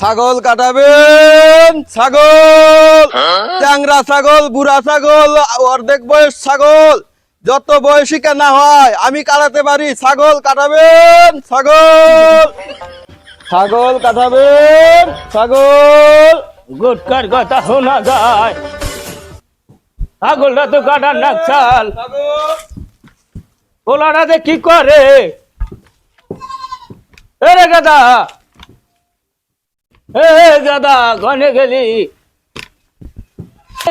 ছাগল কাটাবেন ছাগল। চ্যাংরা ছাগল বুড়া ছাগল অর্ধেক বয়স ছাগল। যত বয়সী না হয় আমি কাটাতে পারি। ছাগল কাটাবেন ছাগল। ছাগল কাটাবেন ছাগল। গুটকার কথা শোনা যায়। ছাগলটা তো কাটার নাকশাল পোলাটাতে কি করে? এরে গাদা এ গাদা গনে গেলি। এ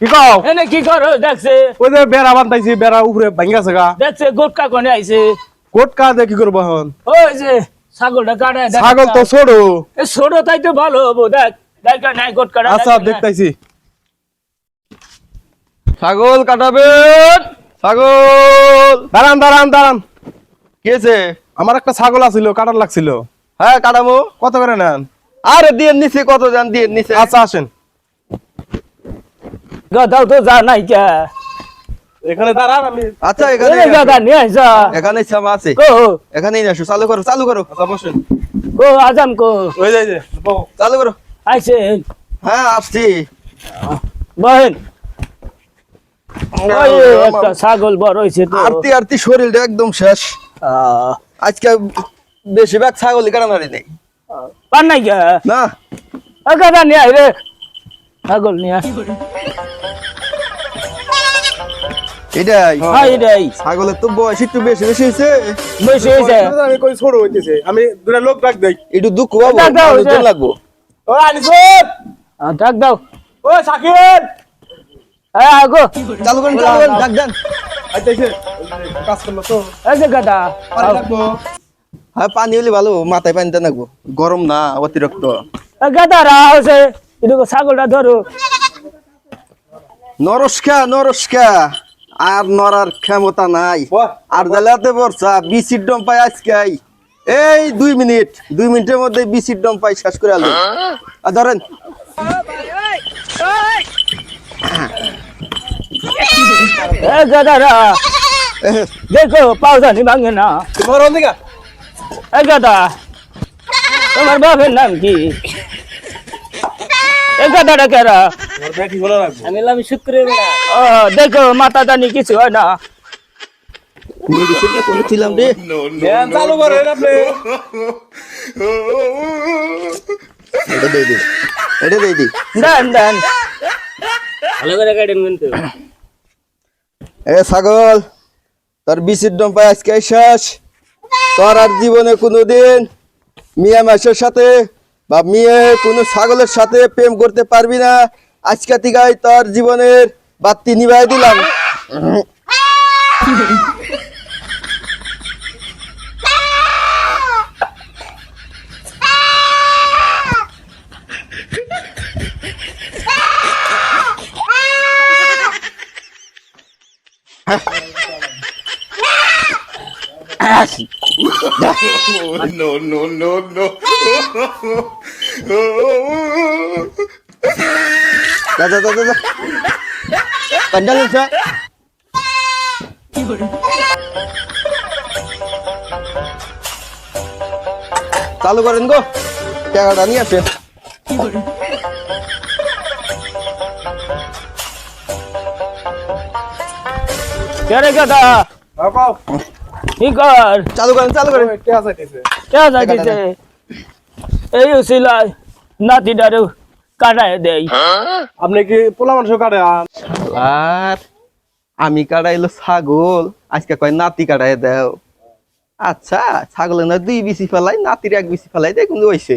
কি কও? এনে কি করো দেখছে? ওই যে বেড়া বান্ধাইছি বেড়া উপরে ভাঙ্গাছে গা। দেখছে গুটকা কোনে আইছে। কোট দিয়ে কি করব এখন? ওই যে ছাগলটা কাটায় ছাগল তো ছোড়ো এ ছোট তাই তো ভালো হব দেখ। দেখ নাই গুটকাটা আচ্ছা দেখতাইছি। ছাগল কাটাবেন। ছাগল। দাঁড়ান দাঁড়ান দাঁড়ান। কেছে আমার একটা ছাগল আছিল কাটার লাগছিল। হ্যাঁ কাটামো কত করে নেন? আরে দিয়ে নিচে কত জান দিয়ে নিচে। আচ্ছা আসেন। গাদাও তো যা নাই কে। এখানে দাঁড়ান আমি আচ্ছা এখানে নিয়ে এখানে ছামা আছে। কো। এখানেই আসো চালু করো চালু করো। আচ্ছা বসেন। কো আজাম কো। ওই যাই যে চালু করো। আইসেন হ্যাঁ আসছি। বহেন ওই একটা ছাগল বড় হইছে তো। আরতি আরতি শরীরটা একদম শেষ। আহ, আজকে বেশিরভাগ ছাগল কাটানারি নেই। পান নাই কে? না। নিয়ে ছাগল নিয়ে। এটাই। রে ছাগলের তো বয়স একটু বেশি বেশি হয়েছে। বেশি হয়েছে। আমি কই ছোট হইতেছে আমি দুটা লোক ডাক দেই। একটু দুঃখ পাবো দাও, দাও, মানুষজন দাও। লাগবো। ও আনিসুন আহ, ডাক দাও। ও সাকিব এ আগো। চালু করেন চালু করেন ডাক দেন। আইতাইছে। কাজ করল তো। এই যে গাদা। লাগবো হ্যাঁ পানি হলে ভালো মাথায় পানি দেন লাগবো গরম না অতিরিক্ত। ছাগলটা ধরো। নরস্কা নরস্কা। আর নরার ক্ষমতা নাই। আর জালাতে বর্ষা বিসির ডম পাই আজকে এই দুই মিনিট দুই মিনিটের মধ্যে বিসির ডম পাই শেষ করে আলো। আর ধরেন। এ গাদা রা দেখো পাউদানি ভাঙে না। তোমার ওন তোমার বাপের নাম কি? এ গাদাটা কেরা আমি আমি শুক্রে ও দেখো মাথা দানি কিছু হয় না। মেডিসিনটা করেছিলাম রে। দেন চালু করেন আপনি এটা দিয়ে দিই এটা দিয়ে দিই দেন দেন ভালো করে কাটেন কিন্তু এ ছাগল তোর বিসির ডম আজকে শেষ। তোর আর জীবনে কোনোদিন মিয়া মাসের সাথে বা মেয়ে কোনো ছাগলের সাথে প্রেম করতে পারবি না। আজকে থেকে তোর জীবনের বাতি নিভাই দিলাম। no, no, no, no. যা যা যা যা, যা প্যান্ডেল আছে চালু করেন গো টাকাটা নিয়ে আসেন কেরে গাদা কি কর? চালু করেন চালু করেন। কে আসাইতেছে? কে যাইতেছে এই উসিলাই নাতিটারে কাটায় দেই। আপনি কি পোলা মাংস কাটে আন আর আমি কাটাইলো ছাগল। আজকে কয় নাতি কাটাই দেও। আচ্ছা ছাগলের না দুই বিচি ফেলাই নাতির এক বিচি ফেলাই দেখুন হয়েছে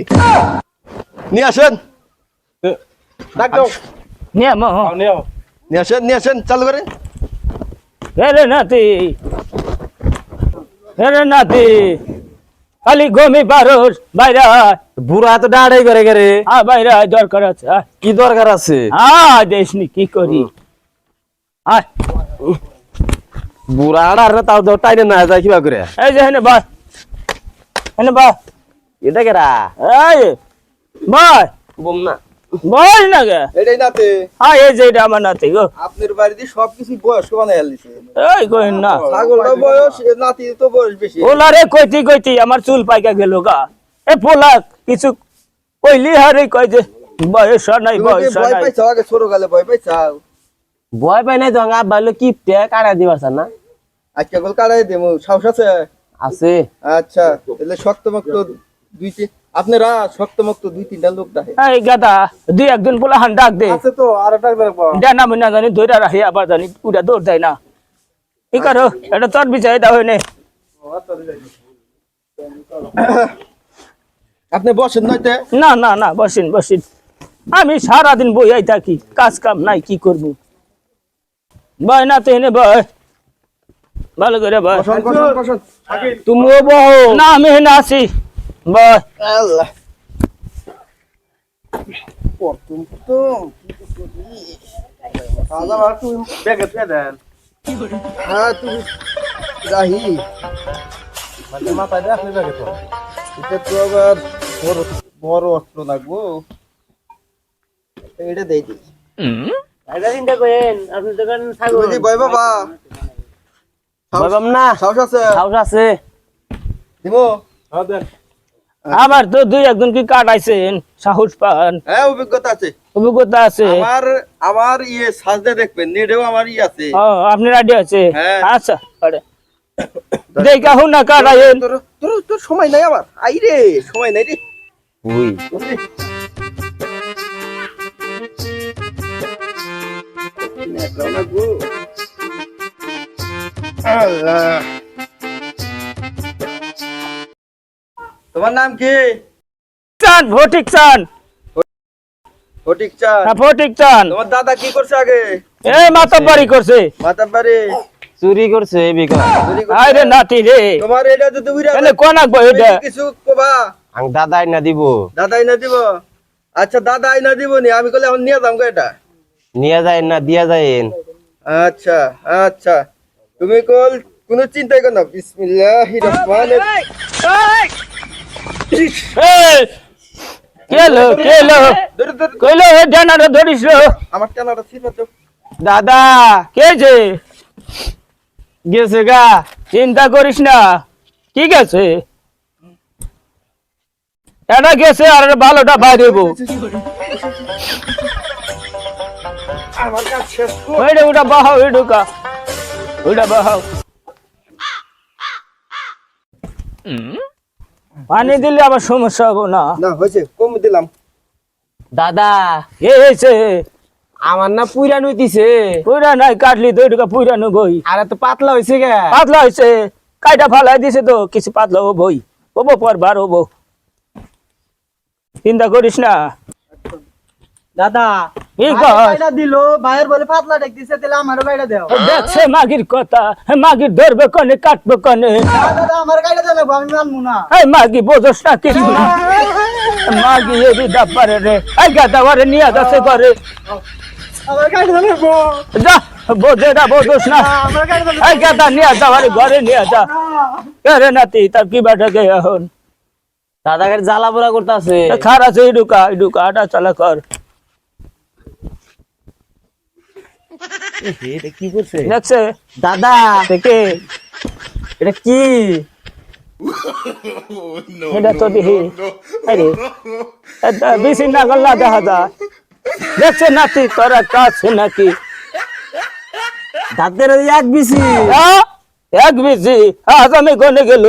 নিয়ে আসেন। ডাক দাও। নিয়ে আসেন নিয়ে আসেন চালু করেন। নাতি। হেরে নাতি খালি গমি পারোস বাইরে। বুড়া তো ডাড়াই করে গেরে আ বাইরে দরকার আছে। কি দরকার আছে? আ দেশনি কি করি? আয়। বুড়া আড়ার তাও তো টাইনে না যায় কিবা করে। এই যে হেনে বাই হেনে বাই এটা কেরা? এই বাই। বম না। বল না গে? এটাই নাতে। হ্যাঁ এই যে এটা আমার নাতি গো। আপনার বাড়িতে সবকিছু বয়স্ক বানাই আলিছে এই কইন না। ছাগলটা বয়স নাতি তো বয়স বেশি। ওলা রে কইতি কইতি আমার চুল পাইকা গেল গা। এ পোলা কিছু কইলি হারে কয় যে বয়স নাই বয়স ভয় নাই। পাইছো? আগে ছোট গালে ভয় ভয় পাই নাই তো আব্বা হলো কিপটে কাটা দিবার চান না? আজকে গোল কাড়াই দেবো সাহস আছে? আছে। আচ্ছা তাহলে শক্তমক্ত দুই তিন আপনারা শক্তমক্ত দুই তিনটা লোক ডাকে এই গাদা দুই একদিন পোলা হান ডাক দে। আছে তো আর দেখব জানা মুনা জানি ধরে রাখি আবার জানি উড়া দৌড় দেয় না। কি করো? এটা তোর বিচার দাও হইনে আপনি বসেন না না না বসিন বসিন। আমি সারাদিন বইয়াই থাকি কাজ কাম নাই কি করব? বয় না তো এনে বয়। ভালো করে বয়। তুমিও বহো। না আমি এনে আছি বয় আল্লাহ তো খাওয়া দাওয়া তুমি ব্যাগে থুয়ে দেন। হ্যাঁ তুমি রাহি মানে মাথায় দিয়ে আপনি ব্যাগে তো। এটা তো আবার বড় বড় অস্ত্র লাগবো। এটা দেই। দিই তুমি কি ভয় বাবা ভয় পাম না। সাহস আছে? সাহস আছে। দিমো হ্যাঁ দেন। আমার তো দুই একজন কি কাটাইছেন? সাহস পান। হ্যাঁ অভিজ্ঞতা আছে। অভিজ্ঞতা আছে? আমার আমার ইয়ে সাজদে দেখবেন নেটেও আমার ইয়ে আছে। ও আপনি রাডি আছে? হ্যাঁ। আচ্ছা আরে দেখা হুন না কাটাইন তোর তোর তোর সময় নাই আমার আই রে সময় নাই রে। ওই আল্লাহ। তোমার নাম কি? চান ভোটিক চান। ফটিক হ্যাঁ চান। তোমার দাদা কি করছে আগে? এ মাতা করছে। মাতার চুরি করছে বিকা আরে নাতি রে। তোমার এটা যদি উইরা এলে কোন আঁকবো এটা? তুমি কিছু কবা? আং দাদাই না দিব। দাদাই না দিব? আচ্ছা দাদাই না দিব নি আমি কলে এখন নিয়ে যাম গো এটা। নিয়ে যায় না দিয়া যায় আচ্ছা আচ্ছা। তুমি কল কোনো চিন্তাই করো না। বিসমিল্লাহির রহমানির এই, কেলো কেলো ধরে ধরে কইলো হে জানারে ধরিস আমার টানাটা ছিল দাদা কে যে? গেছে গা চিন্তা করিস না। কি গেছে এটা গেছে আর ভালোটা বাইরে দেবো। আমার কাজ শেষ কর। ওইটা ওটা বাহাও এই ওইটা বাহাও। পানি দিলে আবার সমস্যা হব না। না হয়েছে কম দিলাম। দাদা। এসে হয়েছে আমার না পুইরা নইতিছে পুরা নাই কাটলি দুই টাকা পুরা নো বই আর তো পাতলা হয়েছে গে। পাতলা হয়েছে কাইটা ফালাই দিছে তো কিছু পাতলা ও বই হব পর বার হব। চিন্তা করিস না। দাদা দিলো ভাইয়ের বলে পাতলা ডেক দিছে তাহলে আমারও গাড়িটা দেও। দেখছে মাগির কথা মাগির ধরবে কনে কাটবে কনে। না, দাদা আমার গাড়িটা দেন আমি মানবো না। এই মাগি বোঝস না কিছু। মাগি এবি ডাব্বারে রে এই গাদা ওরে নিয়ে যাচ্ছে করে আমার গাড়িটা নেব যা বোঝে না বোঝস না। এই গাদা নিয়ে যাওয়ারে ঘরে নিয়ে যা। রে নাতি তার কি বাটা গে এখন? দাদা গাড়ি জ্বালা পোড়া করতেছে খারাপ আছে ইডুকা ইডুকা আটা চালা কর। কি করছে দেখছে দাদা থেকে এটা কি? এটা তো দেখি আরে বেশি নাগল না দেখা যায়। দেখছে নাতি তোরা কাছে নাকি? দাঁতের এক বিসি। হ্যাঁ? এক আজ আমি গনে গেল।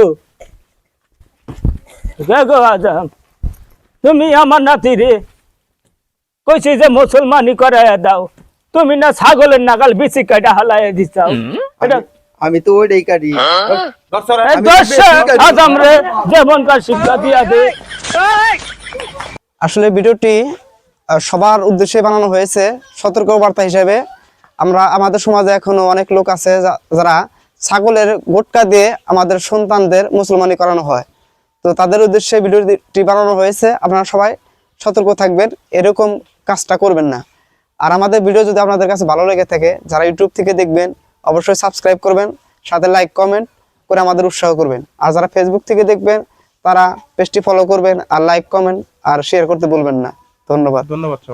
কে গো আজম তুমি আমার নাতি রে। কইছি যে মুসলমানি করাইয়া দাও। তুমি না ছাগলের নাগাল বেশি কাটা হালাই দিছাও। আমি তো ওইটাই কাটি। দশ রে যেমন শিক্ষা দিয়া দে। আসলে ভিডিওটি সবার উদ্দেশ্যে বানানো হয়েছে সতর্ক বার্তা হিসেবে। আমরা আমাদের সমাজে এখনও অনেক লোক আছে যারা ছাগলের গোটকা দিয়ে আমাদের সন্তানদের মুসলমানি করানো হয়। তো তাদের উদ্দেশ্যে ভিডিওটি বানানো হয়েছে। আপনারা সবাই সতর্ক থাকবেন এরকম কাজটা করবেন না। আর আমাদের ভিডিও যদি আপনাদের কাছে ভালো লেগে থাকে, যারা ইউটিউব থেকে দেখবেন, অবশ্যই সাবস্ক্রাইব করবেন, সাথে লাইক কমেন্ট করে আমাদের উৎসাহ করবেন। আর যারা ফেসবুক থেকে দেখবেন, তারা পেজটি ফলো করবেন আর লাইক কমেন্ট আর শেয়ার করতে বলবেন না। ধন্যবাদ। ধন্যবাদ সবাই